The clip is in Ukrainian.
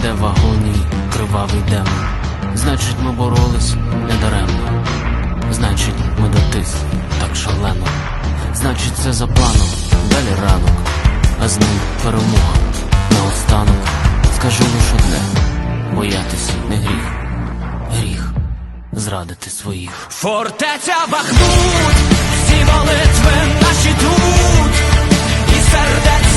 впаде в кривавий демон. Значить, ми боролись недаремно. Значить, ми дотис так шалено. Значить, це за планом, далі ранок, а з ним перемога. Наостанок скажу лише одне боятись не гріх, гріх зрадити своїх. Фортеця Бахмут, всі молитви наші тут, і сердець